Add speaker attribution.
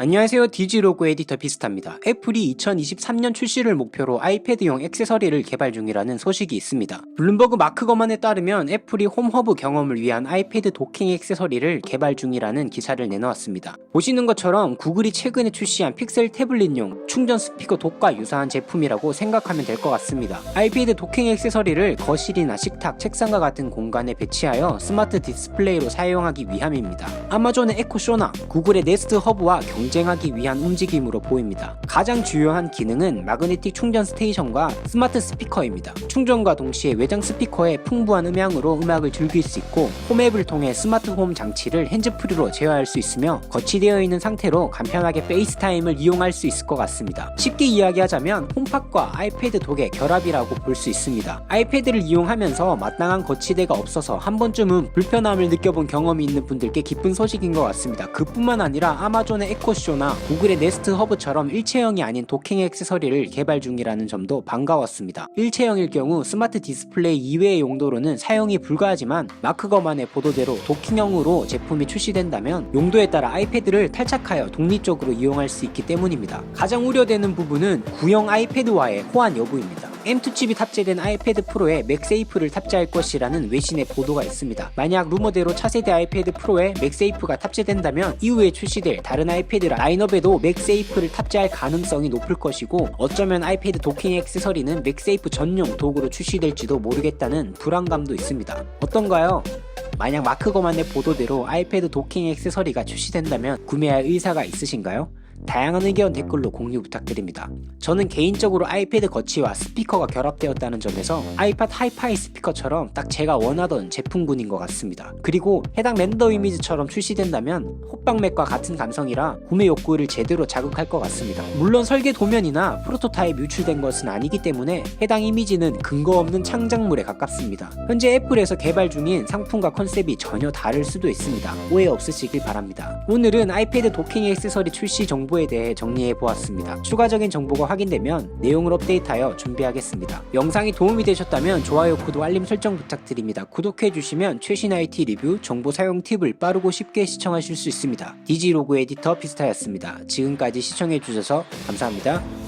Speaker 1: 안녕하세요 디지로그 에디터 비스타입니다. 애플이 2023년 출시를 목표로 아이패드용 액세서리를 개발 중이라는 소식이 있습니다. 블룸버그 마크 거만에 따르면 애플이 홈허브 경험을 위한 아이패드 도킹 액세서리를 개발 중이라는 기사를 내놓았습니다. 보시는 것처럼 구글이 최근에 출시한 픽셀 태블릿용 충전 스피커 독과 유사한 제품이라고 생각하면 될 것 같습니다. 아이패드 도킹 액세서리를 거실이나 식탁, 책상과 같은 공간에 배치하여 스마트 디스플레이로 사용하기 위함입니다. 아마존의 에코쇼나 구글의 네스트 허브와 경 쟁하기 위한 움직임으로 보입니다. 가장 주요한 기능은 마그네틱 충전 스테이션과 스마트 스피커입니다. 충전과 동시에 외장 스피커의 풍부한 음향으로 음악을 즐길 수 있고 홈앱을 통해 스마트 홈 장치를 핸즈프리로 제어할 수 있으며 거치되어 있는 상태로 간편하게 페이스타임을 이용할 수 있을 것 같습니다. 쉽게 이야기하자면 홈팟과 아이패드 독의 결합이라고 볼 수 있습니다. 아이패드를 이용하면서 마땅한 거치대가 없어서 한 번쯤은 불편함을 느껴본 경험이 있는 분들께 기쁜 소식인 것 같습니다. 그뿐만 아니라 아마존의 에코 쇼나 구글의 네스트 허브처럼 일체형이 아닌 도킹 액세서리를 개발 중이라는 점도 반가웠습니다. 일체형일 경우 스마트 디스플레이 이외의 용도로는 사용이 불가하지만 마크 거만의 보도대로 도킹형으로 제품이 출시된다면 용도에 따라 아이패드를 탈착하여 독립적으로 이용할 수 있기 때문입니다. 가장 우려되는 부분은 구형 아이패드와의 호환 여부입니다. M2 칩이 탑재된 아이패드 프로에 맥세이프를 탑재할 것이라는 외신의 보도가 있습니다. 만약 루머대로 차세대 아이패드 프로에 맥세이프가 탑재된다면 이후에 출시될 다른 아이패드 라인업에도 맥세이프를 탑재할 가능성이 높을 것이고 어쩌면 아이패드 도킹 액세서리는 맥세이프 전용 도구로 출시될지도 모르겠다는 불안감도 있습니다. 어떤가요? 만약 마크 거만의 보도대로 아이패드 도킹 액세서리가 출시된다면 구매할 의사가 있으신가요? 다양한 의견 댓글로 공유 부탁드립니다. 저는 개인적으로 아이패드 거치와 스피커가 결합되었다는 점에서 아이팟 하이파이 스피커처럼 딱 제가 원하던 제품군인 것 같습니다. 그리고 해당 렌더 이미지처럼 출시된다면 호빵맥과 같은 감성이라 구매 욕구를 제대로 자극할 것 같습니다. 물론 설계 도면이나 프로토타입 유출된 것은 아니기 때문에 해당 이미지는 근거 없는 창작물에 가깝습니다. 현재 애플에서 개발 중인 상품과 컨셉이 전혀 다를 수도 있습니다. 오해 없으시길 바랍니다. 오늘은 아이패드 도킹 액세서리 출시 정보에 대해 정리해 보았습니다. 추가적인 정보가 확인되면 내용을 업데이트하여 준비하겠습니다. 영상이 도움이 되셨다면 좋아요, 구독, 알림 설정 부탁드립니다. 구독해 주시면 최신 IT 리뷰, 정보 사용 팁을 빠르고 쉽게 시청하실 수 있습니다. 디지로그 에디터 피스타였습니다. 지금까지 시청해 주셔서 감사합니다.